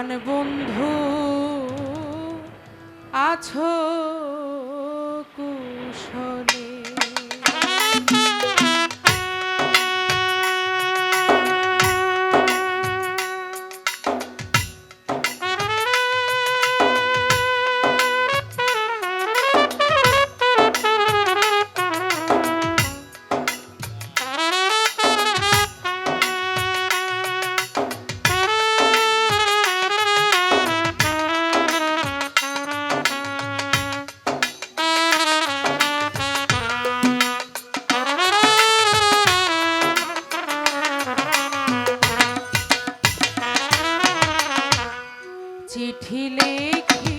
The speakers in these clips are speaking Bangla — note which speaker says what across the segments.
Speaker 1: প্রাণ বন্ধু আছো চিঠি লিখি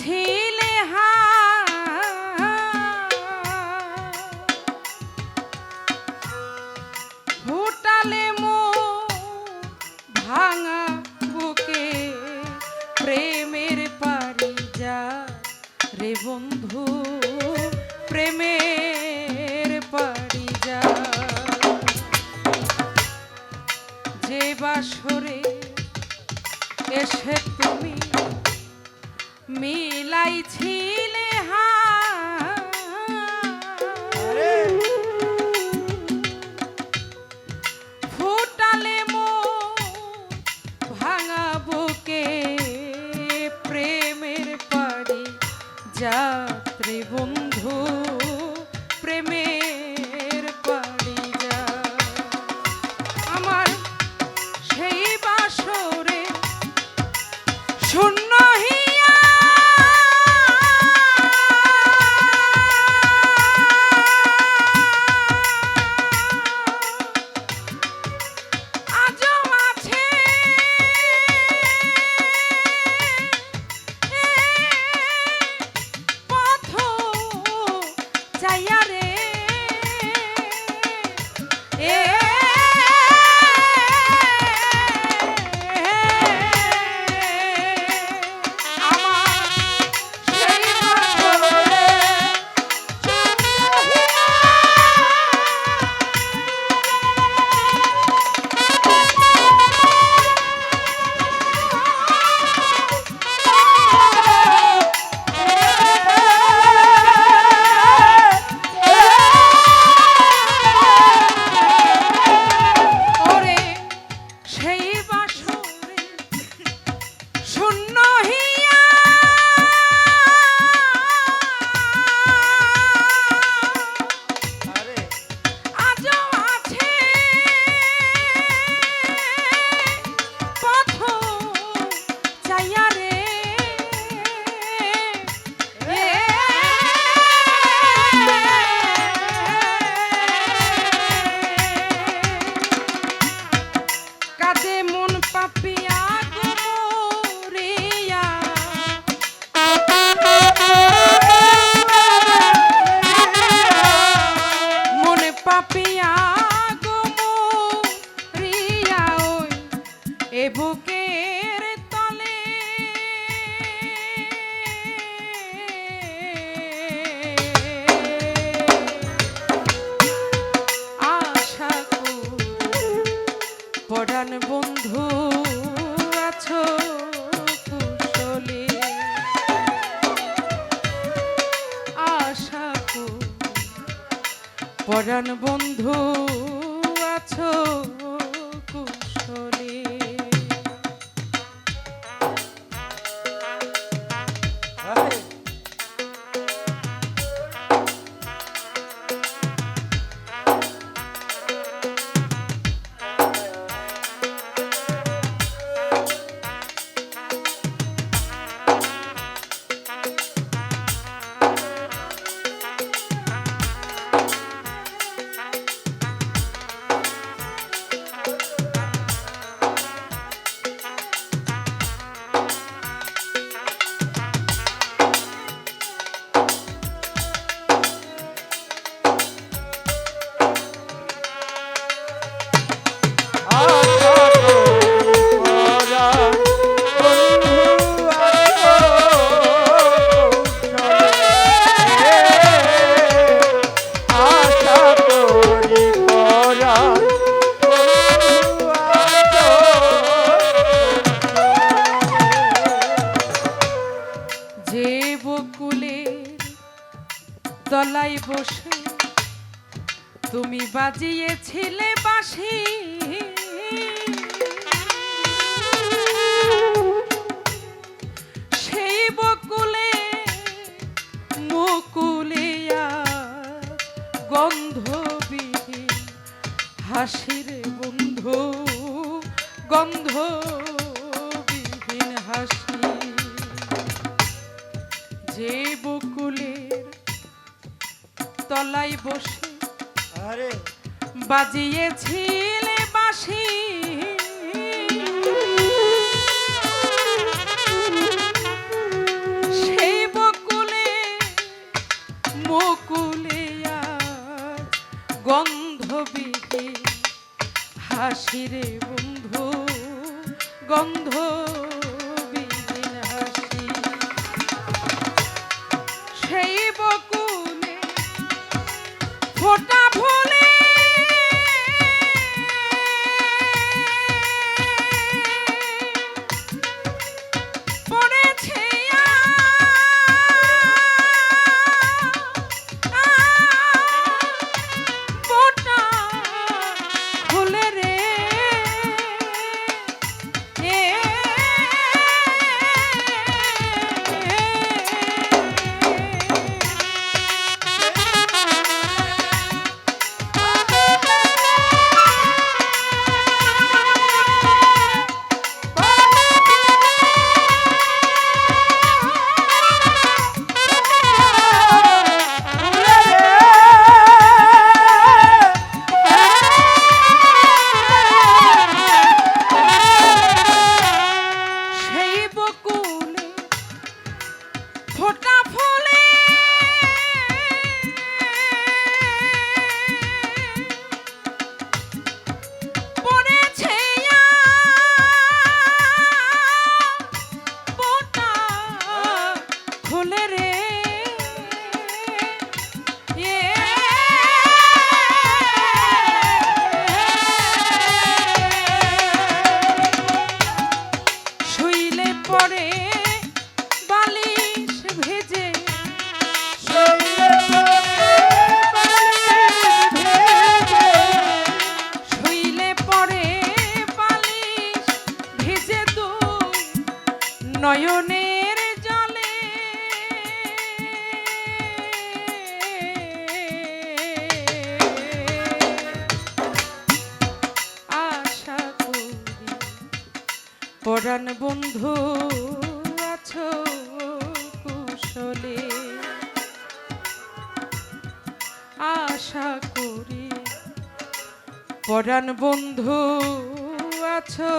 Speaker 1: ছিলে হা। ফুটালে মো ভাঙা বুকে প্রেমের পারি যা। প্রেমের পারি যা। এসে তুমি মিলাইছিলে মুকুলিয়া গন্ধবিহীন হাসির বন্ধু গন্ধবিহীন হাসি। যে বকুলের তলায় বসে
Speaker 2: আরে।
Speaker 1: বাজিয়েছিলে বাঁশি হাসিরে বন্ধু গন্ধ হাসি। সেই বকুনে ফোটা খুলে রে পরাণ বন্ধু আছো কুশলে। আশা করি পরাণ বন্ধু আছো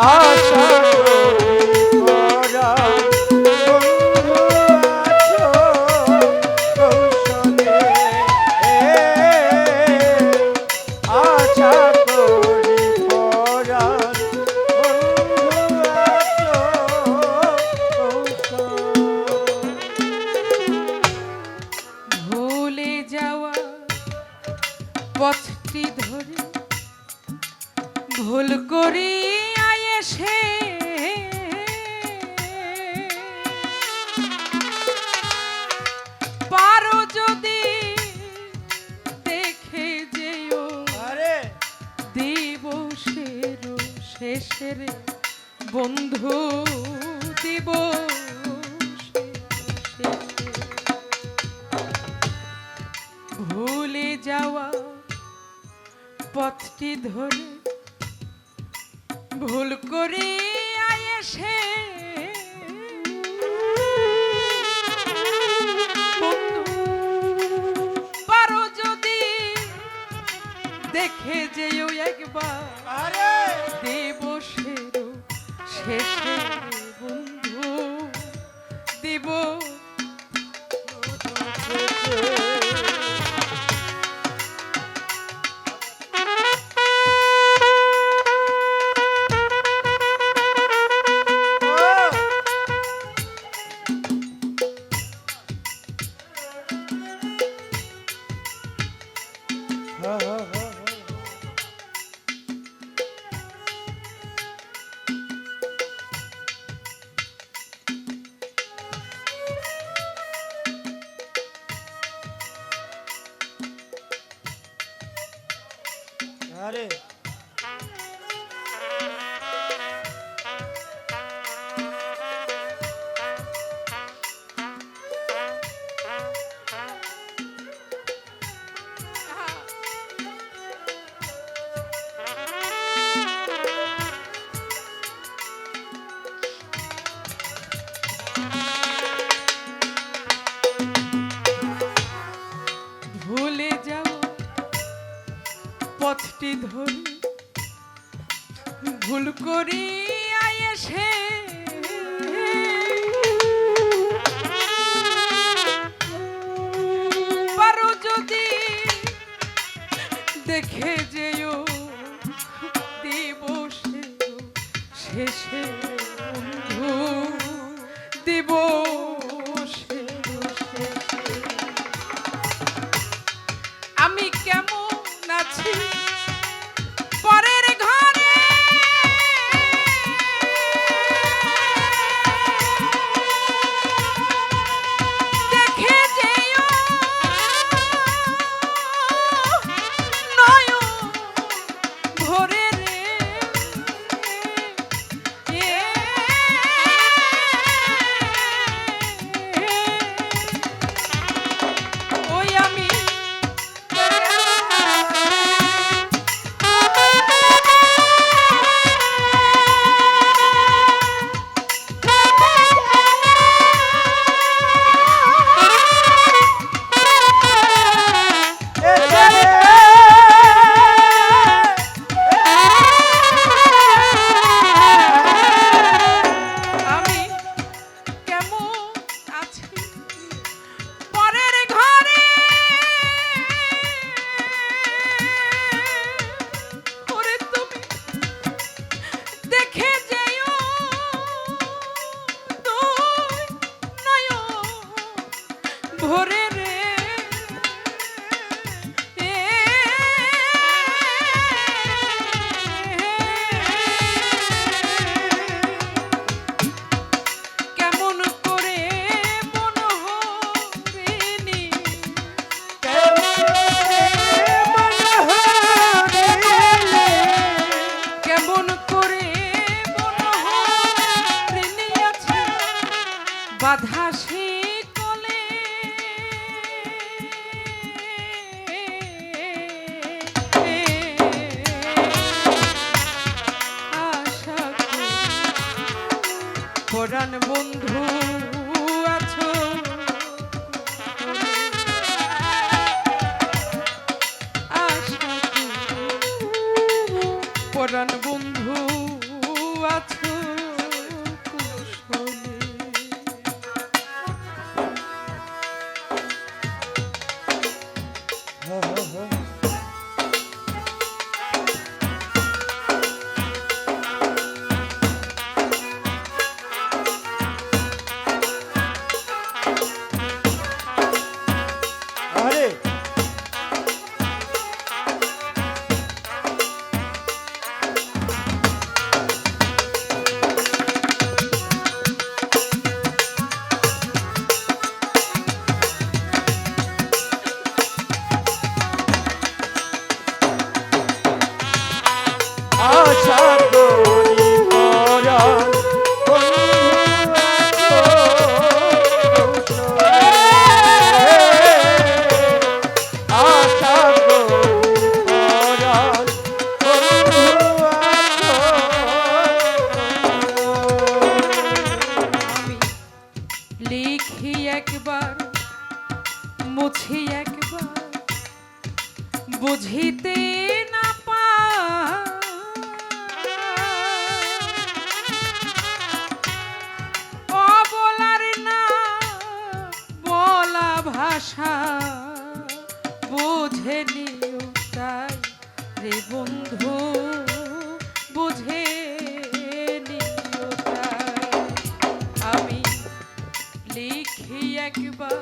Speaker 2: আশা দেশের বন্ধু
Speaker 1: দিব ভুলে যাওয়া পথটি ধরে ভুল করে আয়েছে পারো যদি দেখে যেও একবার। people. দেখে যেও দিবসে শেষে বন্ধু দিবস দেখি একবার, মুছি একবার, বুঝিতে না পা না, বলা ভাষা, বুঝে নিও তাই রে বন্ধু। একবার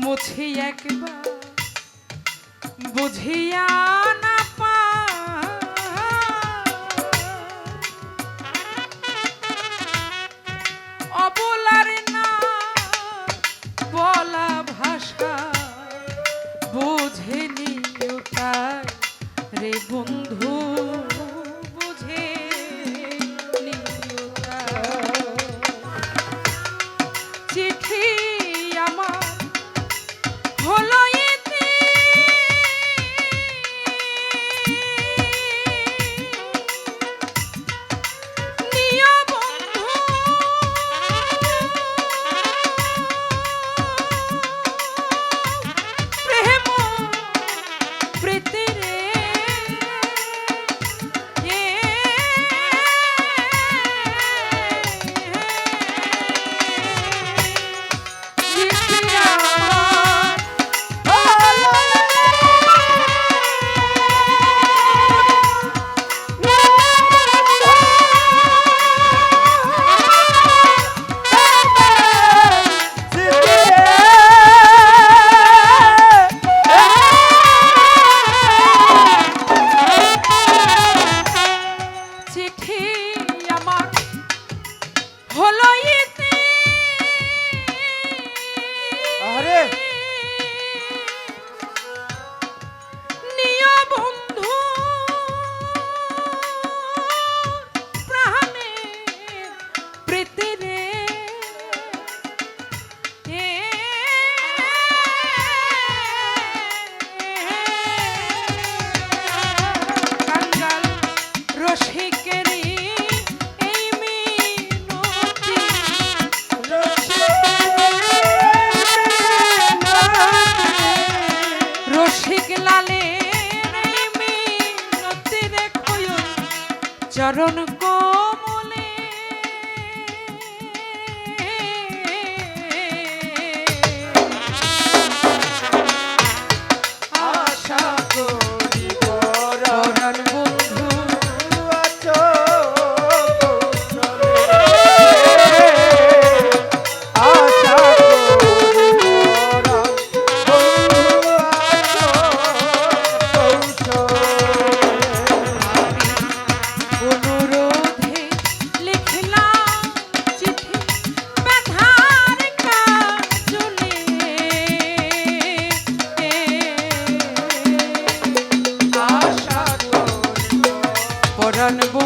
Speaker 1: মুছি একবার বুঝিয়া কমলে Bonne bonne.